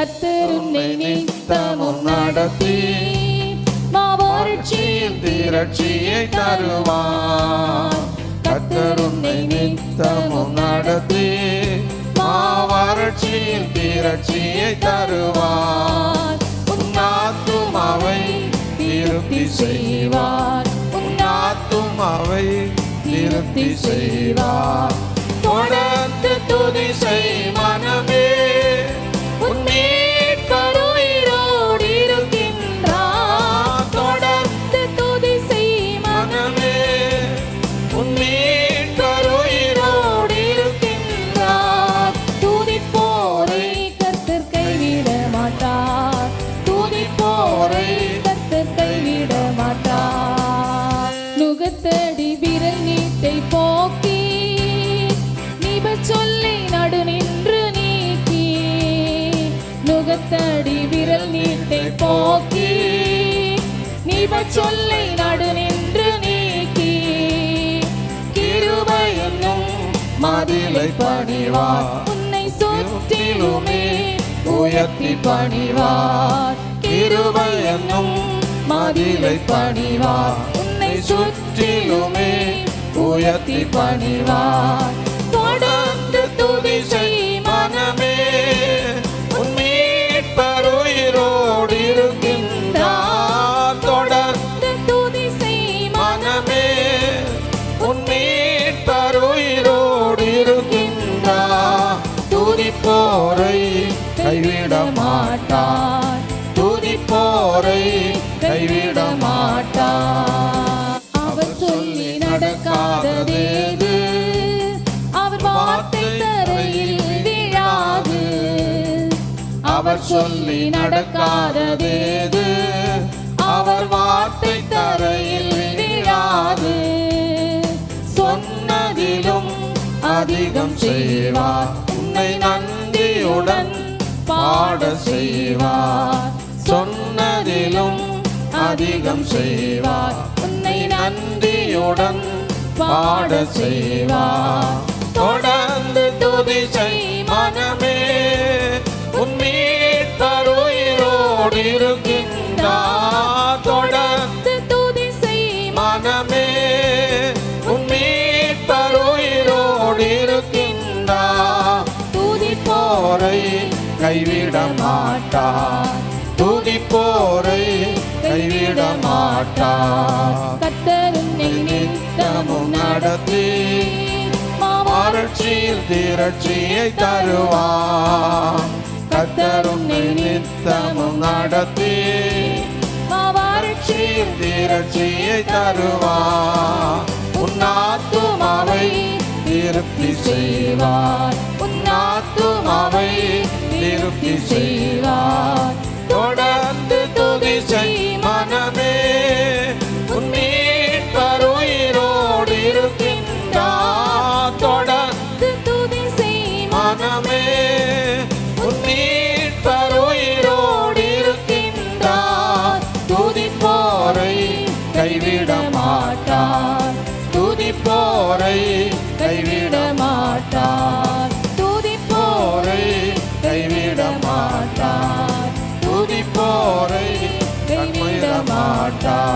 கத்தருன்னை நித்தமும் நடத்தி மாவறட்சியில் திரட்சியை தருவார். கத்தருன்னை நித்தமும் நடத்தி மாவறட்சியில் திரட்சியை தருவார். உன்னாத்துமாவை திருப்தி செய்வார். உன்னாத்துமாவை திருப்தி செய்வார். தொடர்ந்து துதி செய் மனமே. மாட்டார் விரல் நீட்டை போக்கி நிப சொல்லி நடு நின்று நீக்கி நுகத்தடி விரல் நீட்டை போக்கி நிப சொல்லி நடு நின்று நீக்கி கிருபை என்னும் மதிலை பணிவார் உன்னை சுற்றிலுமே உயர்த்தி பணிவார். கிருபை என்னும் மதிலை பணிவார். சுற்றிலுமே உயர்த்தி பணிவார். தொடர்ந்து துதி செய் மனமே. உன் இருக்கின்றார். தொடர்ந்து துதி செய் மனமே. உன் இருக்கின்றார். துதிப்போரை கைவிட மாட்டார் துதிப்போரை கைவிட மாட்டார் அவர் சொல்லி நடக்காததேது. அவர் வார்த்தை தரையில் விழாது. சொன்னதிலும் அதிகம் செய்வார். உன்னை நந்தியுடன் பாட செய்வார். சொன்னதிலும் அதிகம் செய்வார். உன்னை நந்தியுடன் பாட செய்வார். தொடர்ந்து இருக்கின்றார் துதிப்போரை கைவிட மாட்டார் துதிப்போரை கைவிட மாட்டார் கத்தருன்னை நித்தமும் நடத்தி வறட்சியில் திரட்சியை தருவார் கத்தருன்னை நித்தமும் நடத்தி வறட்சியில் திரட்சியை தருவார் உன்னாத்துமாவை திருப்தி செய்வார். உன்னாத்துமாவை திருப்தி செய்வார். தொடர்ந்து துதி செய் மனமே. உன் மீட்பருயிரோடு இருக்கின்றார். தொடர்ந்து துதி செய் மனமே. உன் மீட்பருயிரோடு இருக்கின்றார். துதிப்போரை கைவிட மாட்டார் துதிப்போரை கைவிட மாட்டார் துதிப்போரை கைவிட மாட்டார் துதிப்போரை கைவிட மாட்டார்